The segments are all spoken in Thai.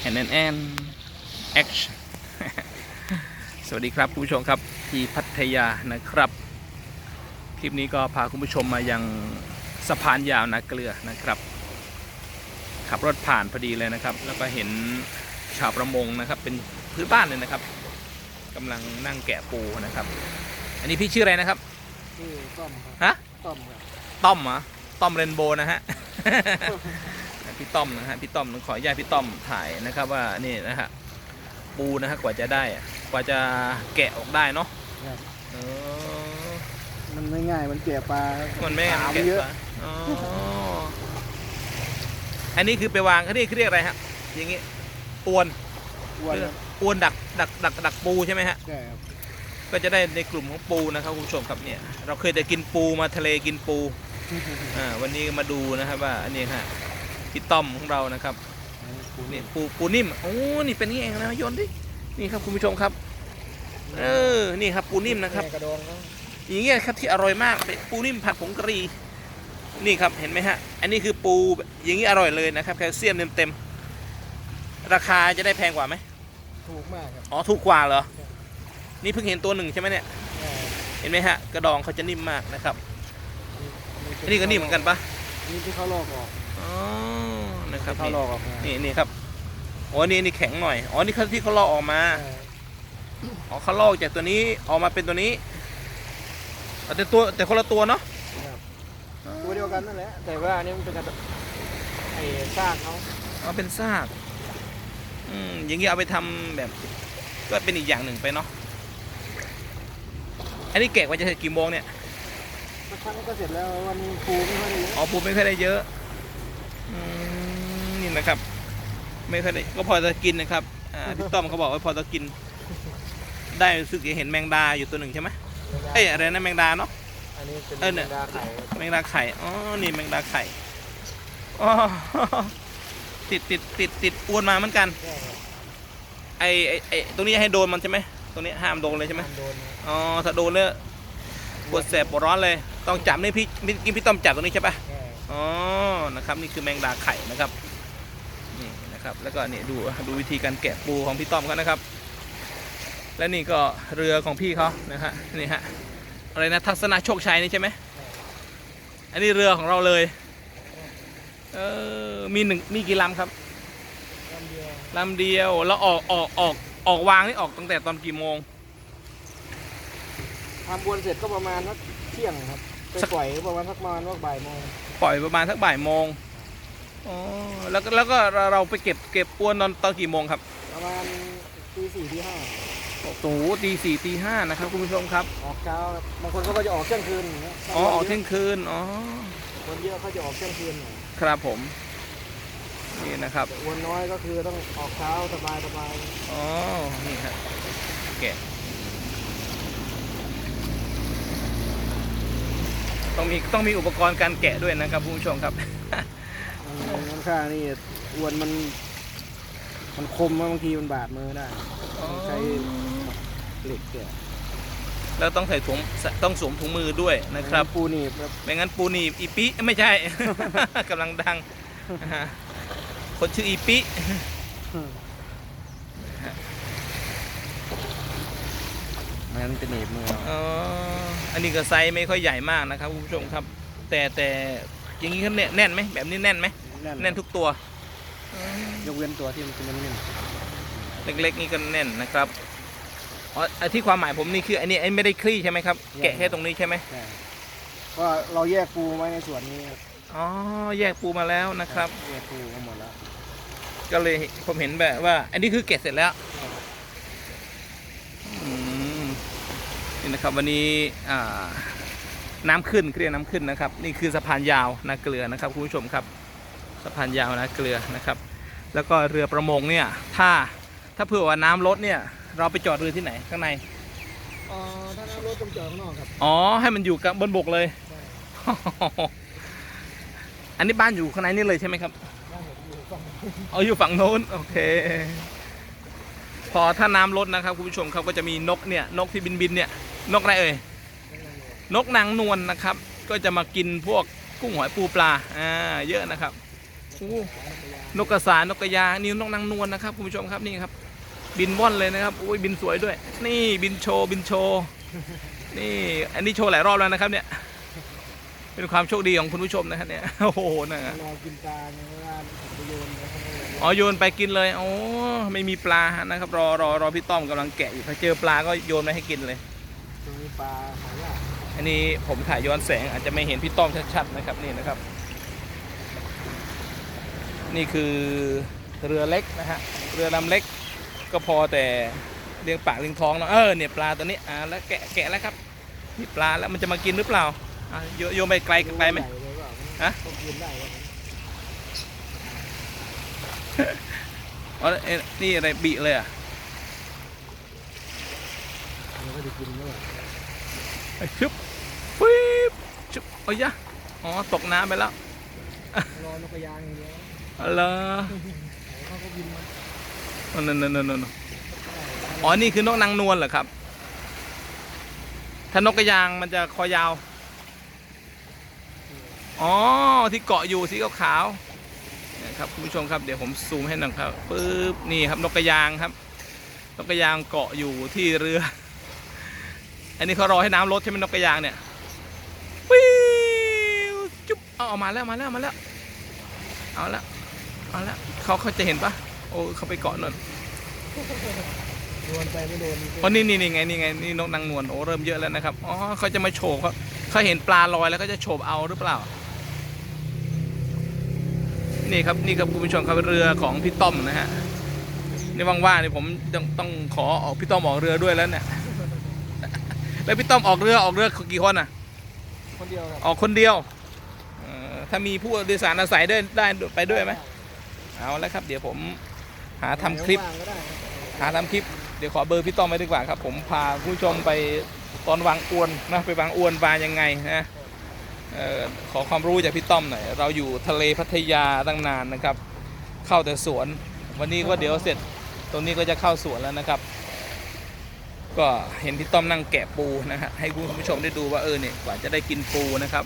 แอนแอนแอนแอคชั่นสวัสดีครับคุณผู้ชมครับที่พัทยานะครับ คลิปนี้ก็พาคุณผู้ชมมายังสะพานยาวนาเกลือนะครับ ขับรถผ่านพอดีเลยนะครับ แล้วก็เห็นชาวประมงนะครับ เป็นพื้นบ้านเลยนะครับกำลังนั่งแกะปูนะครับ อันนี้พี่ชื่ออะไรนะครับชื่อต้อมครับฮะต้อมครับต้อมเหรอต้อมเรนโบว์นะฮะ พี่ต้อมนะฮะพี่ต้อมต้องขออนุญาตพี่ต้อมถ่ายนะครับว่านี่นะฮะปูนะฮะกว่าจะได้อะกว่าจะแกะออกได้เนาะครับ เออมันไม่ง่ายมันเกี่ยปลามันไม่ขามันมันแกะเยอะปลาอ๋ออันนี้คือไปวางอันนี้คือเรียกอะไรฮะอย่างงี้อวนอ้วนครับอวนดักดักดักดักปูใช่ไหมฮะ ใช่ครับก็จะได้ในกลุ่มของปูนะครับคุณผู้ชมครับเนี่ย เราเคยแต่กินปูมาทะเลกินปูอ่าวันนี้มาดูนะครับว่าอันนี้ฮะ พี่ต้อมของเรานะครับนี่ปูปูนิ่มโอ้นี่เป็นนี่เองนะโยนดินี่ครับคุณผู้ชมครับเออนี่ครับปูนิ่มนะครับแกระดองเขาอย่างเงี้ยครับที่อร่อยมากเป็นปูนิ่มผัดผงกะหรี่นี่ครับเห็นไหมฮะอันนี้คือปูอย่างนี้อร่อยเลยนะครับแคลเซียมเต็มๆราคาจะได้แพงกว่าไหมถูกมากครับอ๋อถูกกว่าเหรอนี่เพิ่งเห็นตัวหนึ่งใช่ไหมเนี่ยใช่เห็นไหมฮะกระดองเขาจะนิ่มมากนะครับอันนี้ก็นิ่มเหมือนกันปะ นี่ที่เขาลอกออกอ๋อนะครับเขานี่ลอกออกมานี่นี่ครับอ๋อนี่นี่แข็งหน่อยอ๋อนี่เขาที่เขาลอกออกมาใช่อ๋อเขาลอกจากตัวนี้ออกมาเป็นตัวนี้เอาแต่ตัวแต่คนละตัวเนาะครับตัวเดียวกันนั่นแหละแต่ว่าอันนี้มันเป็นกระดไอ้ซากเขาเอาเป็นซากอืมอย่างนี้เอาไปทำแบบ ก็เป็นอีกอย่างหนึ่งไปเนาะอันนี้แกะว่าจะเสร็จกี่โมงเนี่ย สักครั้งก็เสร็จแล้ววันนี้ปูไม่ค่อยได้เยอะอ๋อปูไม่ค่อยได้เยอะอืมนี่นะครับ ไม่ค่อยได้ก็พอจะกินนะครับอ่าพี่ต้อมเขาบอกว่าพอจะกิน ได้รู้สึกจะเห็นแมงดาอยู่ตัวหนึ่งใช่ไหมเอ้ยอะไรนะแมงดาเนาะอันนี้เป็นเออเนี่ยแมงดาไข่แมงดาไข่อ๋อนี่แมงดาไข่อ๋อติดติดติดติดอวนมาเหมือนกันใช่ครับไอไอไอตรงนี้ให้โดนมันใช่ไหมตรงนี้ห้ามโดนเลยใช่ไหมห้ามโดนนะอ๋อถ้าโดนเนี่ย ปวดแสบปวดร้อนเลย ต้องจับนี่พี่พี่กินพี่ต้อมจับตรงนี้ใช่ปะใช่อ๋อ นะครับ นี่คือแมงดาไข่นะครับ นี่นะครับ แล้วก็นี่ดูดูวิธีการแกะปูของพี่ต้อมเขานะครับ และนี่ก็เรือของพี่เขานะฮะ นี่ฮะ อะไรนะทัศนะโชคชัยนี่ใช่ไหม อันนี้เรือของเราเลย เออ มีหนึ่งมีกี่ลำครับลำเดียวลำเดียว แล้วออกออกออกออกวางนี่ออกตั้งแต่ตอนกี่โมง ทำบวนเสร็จก็ประมาณสักเที่ยงครับไปสักปล่อยก็ประมาณสักประมาณว่าบ่ายโมงปล่อยประมาณสักบ่ายโมงอ๋อแล้วก็แล้วก็เราเราไปเก็บเก็บอวนตอนตอนกี่โมงครับประมาณตีสี่ตีห้าโอ้โหตีสี่ตีห้านะครับคุณผู้ชมครับ ออกเช้าครับบางคนเขาก็จะออกเที่ยงคืนอย่างเงี้ยอ๋อออกเที่ยงคืนอ๋อคนเยอะเขาจะออกเที่ยงคืนหน่อยครับผมนี่นะครับแต่วนน้อยก็คือต้องออกเช้าสบายสบายอ๋อนี่ครับแกะ ต้องมีต้องมีอุปกรณ์การแกะด้วยนะครับคุณผู้ชมครับอืมน้ำข้างนี่อวนมัน มันคมอะบางทีมันบาดมือได้ต้องใช้เหล็กแกะแล้วต้องใส่ถุงต้องสวมถุงมือด้วยนะครับ ปูหนีบครับไม่งั้นปูหนีบอีปิไม่ใช่กำลังดังนะฮะคนชื่ออีปิ ไม่งั้นจะหนีบมือเอาอ๋ออันนี้ก็ไซส์ไม่ค่อยใหญ่มากนะครับคุณผู้ชมครับ แต่แต่อย่างนี้เขาแน่นแน่นไหมแบบนี้แน่นไหมแน่นแน่นทุกตัวอืมยกเว้นตัวที่มันเป็นนิ่มเล็กๆนี่ก็แน่นนะครับอ๋อไอ้ที่ความหมายผมนี่คืออันนี้ไอ้ไม่ได้คลี่ใช่ไหมครับ แกะแค่ตรงนี้ใช่ไหมๆใช่ก็เราแยกปูไว้ในส่วนนี้ครับอ๋อแยกปูมาแล้วนะครับ แยกปูมาหมดแล้วก็เลยผมเห็นแบบว่า อันนี้คือแกะเสร็จแล้วอืม นี่นะครับวันนี้อ่าน้ำขึ้นเรียกน้ำขึ้นนะครับ นี่คือสะพานยาวนาเกลือนะครับคุณผู้ชมครับสะพานยาวนาเกลือนะครับ แล้วก็เรือประมงเนี่ยถ้าถ้าเผื่อว่าน้ำลดเนี่ยเราไปจอดเรือที่ไหนข้างในเอ่อถ้าน้ำรถต้องจอดข้างนอกครับอ๋อให้มันอยู่กับบนบกเลยใช่อันนี้บ้านอยู่ข้างในนี่เลยใช่ไหมครับบ้านผมอยู่ฝั่งเอาอยู่ฝั่งโน้นโอเค พอถ้าน้ำลดนะครับคุณผู้ชมครับก็จะมีนกเนี่ยนกที่บินบินเนี่ยนกอะไรเอ่ยนกนางนวลนะครับ ก็จะมากินพวกกุ้งหอยปูปลาอ่าเยอะนะครับนกกระสานกกระยานี่นกนางนวลนะครับคุณผู้ชมครับนี่ครับ บินว่อนเลยนะครับโอ้ยบินสวยด้วย นี่บินโชว์บินโชว์นี่อันนี้โชว์หลายรอบแล้วนะครับเนี่ย เป็นความโชคดีของคุณผู้ชมนะครับเนี่ยโอ้โหนะรอกินปลาเนี่ยเวลาผมไปโยนไปข้างน อกอ๋อโยนไปกินเลยโอ้ไม่มีปลานะครับ รอรอรอพี่ต้อมกำลังแกะอยู่ถ้าเจอปลาก็โยนมาให้กินเลยตรงนี้ปลาหายากอันนี้ผมถ่ายย้อนแสงอาจจะไม่เห็นพี่ต้อมชัดๆนะครับนี่นะครับ นี่คือเรือเล็กนะฮะเรือลำเล็กก็พอแต่เลี้ยงปากเลี้ยงท้องแล้วเออเนี่ยปลาตัวนี้อ่าแล้วแกะแกะแล้วครับนี่ปลาแล้วมันจะมากินหรือเปล่าอะโยโยนไปไกลไกลไหมใญ่เลยเปล่าฮะต้องกินได้ไหม อ๋อเอ๊ะนี่อะไรบีเลยอะไอ้ชึบปิ๊บชึบเอายะอ๋อ ตกน้ำไปแล้วรอนกกระยางอย่างเดียวเอาละเขาก็บินมานั่นนั่นนั่นอ๋อ นี่คือนกนางนวลเหรอครับ ถ้านกกระยางมันจะคอยาว อ๋อ ที่เกาะอยู่สีขาวๆ นี่ยครับคุณผู้ชมครับเดี๋ยวผมซูมให้หน่อยครับปึ๊บนี่ครับนกกระยางครับนกกระยางเกาะอยู่ที่เรือ อันนี้เขารอให้น้ำลดใช่ไหมนกกระยางเนี่ยปิ้วจุ๊บเอาเอามาแล้วมาแล้วมาแล้วเอาละเอาละเขาเขาจะเห็นปะโอ้เขาไปเกาะนนโดนไปไม่โดนอ๋อนี่นี่นี่ไงนี่ไงนี่นกนางนวลโอ้เริ่มเยอะแล้วนะครับอ๋อเขาจะมาโฉบเขาเขาเห็นปลาลอยแล้วก็จะโฉบเอาหรือเปล่า นี่ครับนี่ครับคุณผู้ชมครับเรือของพี่ต้อมนะฮะนี่ว่างๆนี่ผมต้องต้องขอออกพี่ต้อมออกเรือด้วยแล้วเนี่ยแล้วพี่ต้อมออกเรือออกเรือกี่คนอะคนเดียวครับออกคนเดียวเอ่อถ้ามีผู้โดยสารอาศัยด้วยได้ไปด้วยไหมเอาแล้วครับ เดี๋ยวผมหาทำคลิปว่างๆก็ได้ครับหาทำคลิปเดี๋ยวขอเบอร์พี่ต้อมไว้ดีกว่าครับ ผมพาผู้ชมไปตอนวางอวนนะไปวางอวนปลายังไงนะเอ่อ ขอความรู้จากพี่ต้อมหน่อย เราอยู่ทะเลพัทยาตั้งนานนะครับ เข้าแต่สวน วันนี้ก็เดี๋ยวเสร็จ ตรงนี้ก็จะเข้าสวนแล้วนะครับ ก็เห็นพี่ต้อมนั่งแกะปูนะฮะ ให้คุณผู้ชมได้ดูว่าเออเนี่ยกว่าจะได้กินปูนะครับ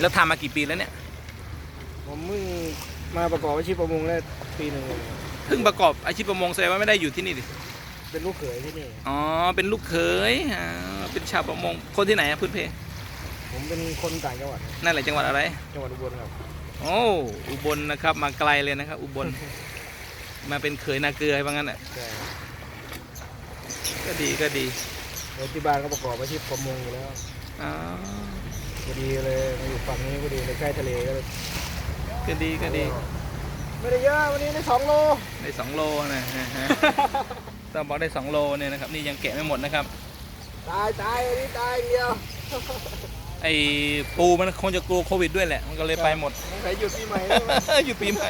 แล้วทำมากี่ปีแล้วเนี่ย ผมเพิ่งมาประกอบอาชีพประมงได้ปีหนึ่งเองเพิ่งประกอบอาชีพประมงแสดงว่าไม่ได้อยู่ที่นี่ดิ เป็นลูกเขยที่นี่ อ๋อ เป็นลูกเขยอ่าเป็นชาวประมง คนที่ไหนอะพื้นเพ ผมเป็นคนต่างจังหวัดครับนั่นแหละจังหวัดอะไร จังหวัดอุบลครับ โอ้อุบลนะครับมาไกลเลยนะครับ อุบล มาเป็นเขยนาเกลือว่างั้นอะใช่ก็ดีก็ดีเดี๋ยวที่บ้านก็ประกอบอาชีพประมงอยู่แล้วอ๋อพอดีเลยมาอยู่ฝั่งนี้พอดีเลยใกล้ทะเลก็เลยก็ดีก็ดีไม่ได้เยอะวันนี้ได้สองโลได้สองโลนะฮะฮะต้องบอกได้สองโลเนี่ยนะครับนี่ยังแกะไม่หมดนะครับ ตายตายอันนี้ตายอย่างเดียว ไอ้ปูมันคงจะกลัวโควิดด้วยแหละ มันก็เลยไปหมดสงสัยหยุดปีใหม่แล้วมั้งหยุดปีใหม่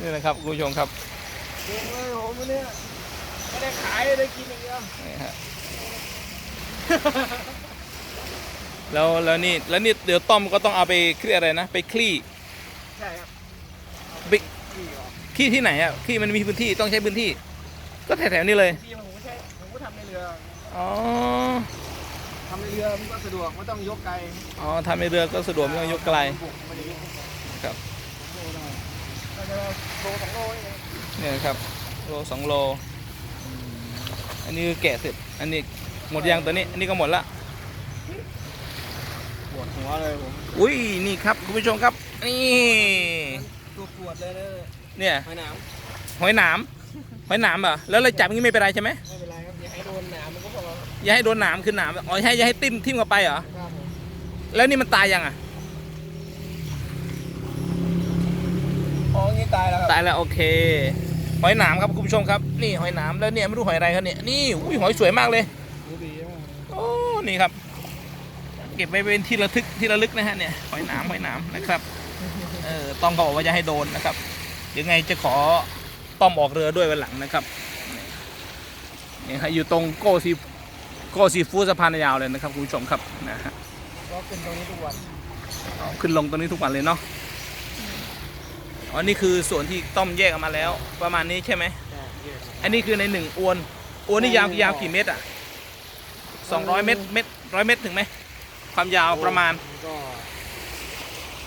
นี่นะครับคุณผู้ชมครับเก่งเลยผมวันนี้ไม่ได้ขายได้กินอย่างเดียวนี่ฮะแล้วแล้วนี่แล้วนี่เดี๋ยวต้อมก็ต้องเอาไปคลี่อะไรนะ ไปคลี่ใช่ครับไปพี่ออกคลี่ที่ไหนอะคลี่มันมีพื้นที่ต้องใช้พื้นที่ ก็แถวๆนี้เลยพี่ผมก็ใช้ผมก็ทำในเรืออ๋อ ทำในเรือมันก็สะดวกไม่ต้องยกไกลอ๋อทำในเรือก็สะดวกไม่ต้องยกไกลบุกไม่ได้ยกครับโลได้ก็จะโลสองโลนี่เองเนี่ยนะครับโลสองโล อันนี้คือแกะเสร็จ อันนี้หมดยังตัวนี้ อันนี้ก็หมดละปวดหัวเลยผม อุ้ยนี่ครับคุณผู้ชมครับ นี่ตัวปวดเลยนะเนี่ยหอยหนามหอยหนามหอยหนามเหรอแล้วเราจับอย่างนี้ไม่เป็นไรใช่ไหมไม่เป็นไรครับอย่าให้โดนหนามมันก็พ ออย่าให้โดนหนามคือหนามอ๋อให้อย่าให้ติ้มทิ่มเข้าไปเหรอครับผมแล้วนี่มันตายยังอะอ๋องี้ตายแล้วครับตายแล้วโอเค หอยหนามครับคุณผู้ชมครับนี่หอยหนามแล้วเนี่ยไม่รู้หอยอะไรครับเนี่ยนี่อุ้ยหอยสวยมากเลยดูดีมากโอ้นี่ครับ เก็บไว้เป็นที่ระทึกที่ระลึกนะฮะเนี่ยหอยหนามหอยหนามนะครับเออต้องก็บอกว่าจะให้โดนนะครับเดี๋ยวไงจะขอต้อมออกเรือด้วยวันหลังนะครับนี่ฮะอยู่ตรงโกซีโกซีฟูดสะพานยาวเลยนะครับคุณผู้ชมครับนะฮะก็เป็นตรงนี้ทุกวันอ๋อขึ้นลงตรงนี้ทุกวันเลยเนาะอ๋อนี่คือส่วนที่ต้อมแยกออกมาแล้ว ประมาณนี้ใช่ไหมใช่เยอะครับอันนี้คือในหนึ่งอวนอวนนี่ยาวกี่ยาวกี่เมตรอะสองร้อยเมตรเมตรร้อยเมตรถึงไหมความยาวประมาณก็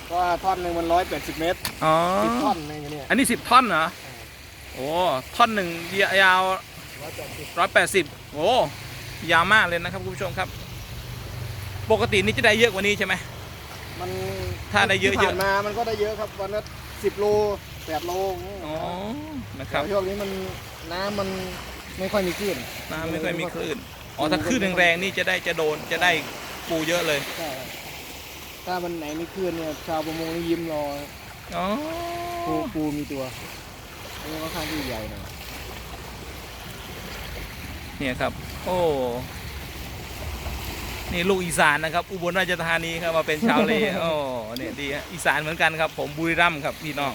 เพราะว่าท่อนหนึ่งมันร้อยแปดสิบเมตรอ๋อสิบท่อนหนึงเนี่ยอันนี้สิบท่อนเหรอโอ้ท่อนหนึ่งยาวร้อยแปดสิบร้อยแปดสิบโอ้ ยาวมากเลยนะครับคุณผู้ชมครับ ปกตินี่จะได้เยอะกว่านี้ใช่ไหม มันถ้าได้เยอะๆที่ผ่านมามันก็ได้เยอะครับวันละสิบโลแปดโลอย่างเงี้ยอ๋อนะคแต่รับช่วงนี้มันน้ำมันไม่ค่อยมีคลื่นน้ำไม่ค่อยมีคลื่นอ๋อถ้าคลื่นแรงๆนี่จะได้จะโดนจะได้ปูเยอะเลยใช่ครับถ้ามันไหนมีคลื่นเนี่ยชาวประมงนี่ยิ้มรออ๋อปูปูมีตัวอันนี้ค่อนข้างที่ใหญ่หน่อยเนี่ยครับ โอ้นี่ลูกอีสานนะครับ อุบลราชธานีครับมาเป็นชาวเลโอ้เนี่ยดีฮะอีสานเหมือนกันครับ ผมบุรีรัมย์ครับพี่น้อง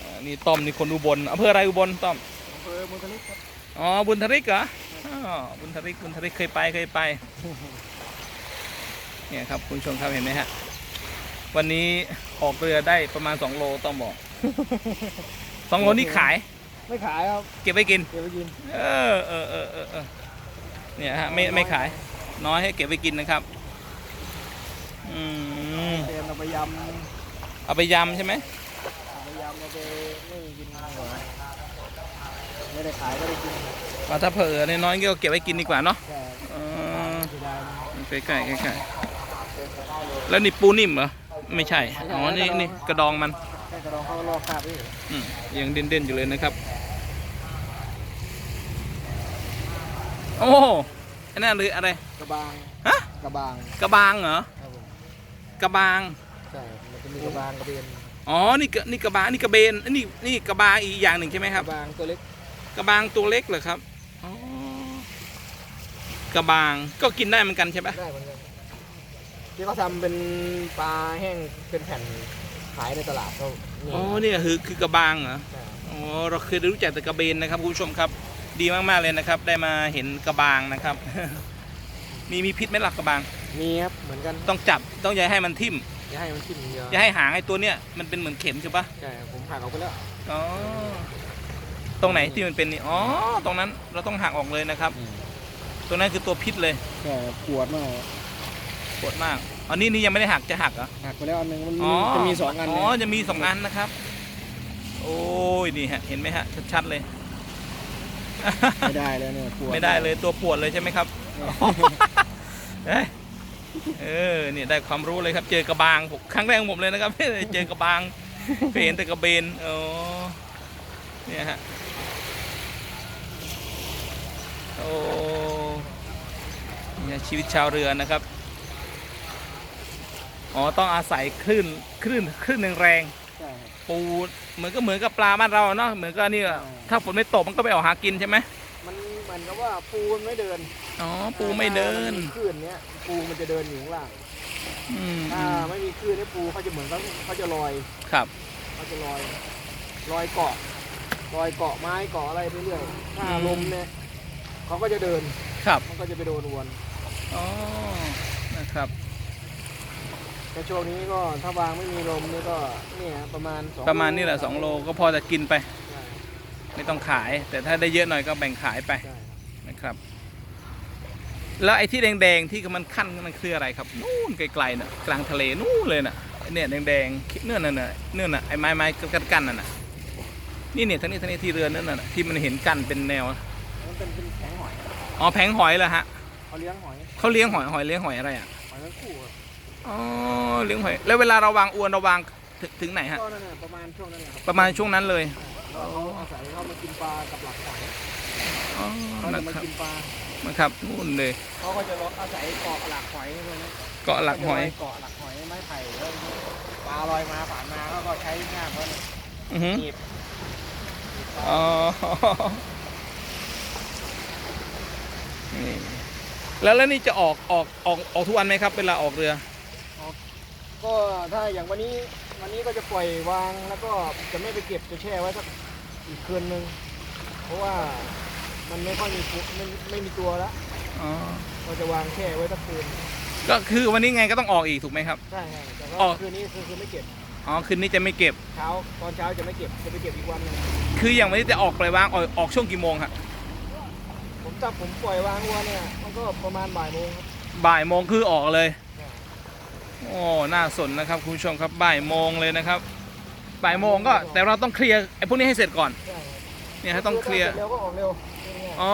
อ่านี่ต้อมนี่คนอุบลอำเภออะไรอุบลต้อม อำเภอเมืองทะเลครับอ๋อบุญทริกเหรออ๋อบุญทริกบุญทริกเคยไปเคยไป เนี่ยครับคุณผู้ชมครับเห็นไหมฮะ วันนี้ออกเรือได้ประมาณ 2 โลต้องบอก 2 โลนี่ขาย ไม่ขายครับ เก็บไว้กินเก็บไปกินเออเออเออเออเออ เนี่ยฮะไม่ไม่ขาย น้อยให้เก็บไว้กินนะครับ อืมเตรียมเอาไปยำเอาไปยำใช่ไหมเอาไปยำเอาไปไม่กินเหรอไม่ได้ขายก็ได้กินว่าถ้าเผลอน้อยๆก็เก็บไว้กินดีกว่าเนาะใช่เออเสียดายมันใกล้ๆใกล้ๆแล้วนี่ปูนิ่มเหรอ ไม่ใช่ อ๋อ นี่นี่กระดองมัน แค่กระดองเขาก็ลอกคราบด้วยอืมยังเด่นๆอยู่เลยนะครับ โอ้อันนั้นหรืออะไร กระบางฮะ กระบางกระบางเหรอ ครับผมกระบาง ใช่มันจะมีกระบางกระเบนอ๋อ นี่กระนี่กระบางนี่กระเบนอันนี่นี่กระบางอีกอย่างหนึ่งใช่ไหมครับกระบางตัวเล็กกระบางตัวเล็กเหรอครับ อ๋อ กระบาง ก็กินได้เหมือนกันใช่ปะได้เหมือนกันที่เขาทำเป็นปลาแห้งเป็นแผ่นขายในตลาดเขานี่อ๋อนี่คือคือกระบางเหรอ ใช่อ๋อ เราเคยรู้จักแต่กระเบนนะครับคุณผู้ชมครับ ดีมากๆเลยนะครับ ได้มาเห็นกระบางนะครับ มีมีพิษไหมล่ะกระบาง มีครับเหมือนกันต้องจับต้องอย่าให้มันทิ่มอย่าให้มันทิ่มเยอะอย่าให้หางไอ้ตัวเนี้ยมันเป็นเหมือนเข็มใช่ปะใช่ผมหักออกไปแล้วอ๋อตรงไหนที่มันเป็นนี่อ๋อตรงนั้นเราต้องหักออกเลยนะครับ ตรงนั้นคือตัวพิษเลยใช่ปวดมากปวดมากอันนี้นี่ยังไม่ได้หักจะหักเหรอหักไปแล้วอันหนึงมันอ๋อจะมีสองอันอ๋อเนี่ยจะมีสองอันนะครับ โอ้ยนี่ฮะเห็นไหมฮะชัดๆเลย ไม่ได้แล้วเนี่ยปวดไม่ได้เลยตัวปวดเลยใช่ไหมครับเอ้ยเออเนี่ยได้ความรู้เลยครับ เจอกระบางผมครั้งแรกของผมเลยนะครับเจอกระบางเคยเห็นแต่กระเบนอ๋อเนี่ยฮะโอ้เนี่ยชีวิตชาวเรือนะครับอ๋อต้องอาศัยคลื่นคลื่นคลื่นแรงๆใช่ครับ ปูเหมือนก็เหมือนกับปลาบ้านเราเนาะเหมือนกับนี่อะใช่ถ้าฝนไม่ตกมันก็ไปออกหากินใช่ไหมมันเหมือนกับว่าปูมันไม่เดินอ๋อปูไม่เดินถ้ามัมีคลื่นเนี้ยปูมันจะเดินอยู่ข้างล่างอืมถ้าไม่มีคลื่นเนี่ยปูเขาจะเหมือนเขาเขาจะลอยครับเขาจะลอยลอยเกาะลอยเกาะไม้เกาะอะไรไปเรื่อยถ้าลมเนี่ยเขาก็จะเดินครับมันก็จะไปโดนอวนอ๋อนะครับ แต่ช่วงนี้ก็ถ้าวางไม่มีลมนี่ก็เนี่ยประมาณสองประมาณนี้แหละสองโลก็พอจะกินไป ใช่ไม่ต้องขาย แต่ถ้าได้เยอะหน่อยก็แบ่งขายไปใช่นะครับ แล้วไอ้ที่แดงๆที่มันขั้นมันคืออะไรครับนู่นไกลๆน่ะกลางทะเลนู่นเลยน่ะไอ้เนี่ยแดงๆเนื่อน่ะน่ะเนื่อน่ะไอ้ไม้ไม้กันๆน่ะน่ะนี่เนี่ยทั้งนี้ทั้งนี้ที่เรือนั่นน่ะที่มันเห็นกันเป็นแนวมันเป็นเป็นแข็งหอยอ๋อแผงหอยเหรอฮะเขาเลี้ยงหอยเขาเลี้ยงหอยหอยเลี้ยงหอยอะไรอะหอยทั้งคู่ครับ อ๋อเลี้ยงหอย แล้วเวลาเราวางอวนเราวางถึงถึงไหนฮะ ก็นั่นแหละประมาณช่วงนั้นแหละครับประมาณช่วงนั้นเลยเขาอาศัยเขามากินปลากับหลักหอยอ๋อเขานะจะมาครับกินปลานะครับนู่นเลยเขาก็จะรออาศัยเกาะหลักหอยเลยนะเกาะหลักหอย เกาะหลักหอยไม้ไผ่แล้วปลาลอยมาผ่านมาเขาก็ใช้ง่ามเขาเนี่ยอือหือหนีบอ๋อนี่แล้วแล้วนี่จะออกออกออกออกทุกวันไหมครับ เวลาออกเรือ ก็ถ้าอย่างวันนี้วันนี้ก็จะปล่อยวางแล้วก็จะไม่ไปเก็บจะแช่ไว้สักอีกคืนนึง เพราะว่ามันไม่ค่อยมีตัวไม่ไม่มีตัวแล้วอ๋อเราจะวางแช่ไว้สักคืนก็คือวันนี้ไงก็ต้องออกอีกถูกไหมครับ ใช่ใช่แต่อ๋อว่าคืนนี้คือคือไม่เก็บอ๋อคืนนี้จะไม่เก็บ เช้าตอนเช้าจะไม่เก็บจะไปเก็บอีกวันหนึงคืออย่างวันนี้จะออกปล่อยวางออกออกช่วงกี่โมงครับผมจับผมปล่อยวางวัวเนี่ยมันก็ประมาณบ่ายโมงครับบ่ายโมงคือออกเลยใช่ โโอ้น่าสนนะครับคุณผู้ชมครับบ่ายโมงเลยนะครับบ่ายโมงก็แต่เราต้องเคลียร์ไอ้พวกนี้ให้เสร็จก่อนใช่ครับเนี่ยฮะต้องเคลียร์เร็วก็ออกเร็วง่ายๆอ๋อ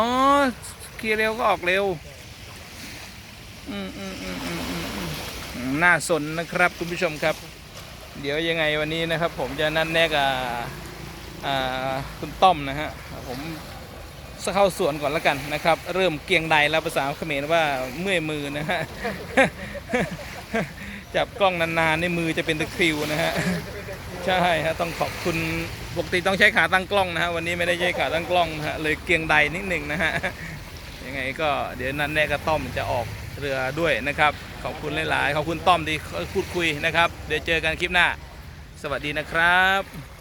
เคลียร์เร็วก็ออกเร็วอืมอืมอืมอืมอืมอืมอืมน่าสนนะครับคุณผู้ชมครับ เดี๋ยวยังไงวันนี้นะครับ ผมจะนัดแนะกับอ่าคุณต้อมนะฮะผมเข้าสวนก่อนแล้วกันนะครับ เริ่มเกียงใดแล้วภาษาเขมรว่าเมื่อยมือนะฮะ จับกล้องนานๆในมือจะเป็นตะคริวนะฮะใช่ฮะต้องขอบคุณปกติต้องใช้ขาตั้งกล้องนะฮะวันนี้ไม่ได้ใช้ขาตั้งกล้องนะฮะเลยเกียงใดนิดหนึ่งนะฮะยังไงก็เดี๋ยวนั้นแน่กับต้อมจะออกเรือด้วยนะครับ ขอบคุณหลายๆ ขอบคุณต้อมที่พูดคุยนะครับ เดี๋ยวเจอกันคลิปหน้า สวัสดีนะครับ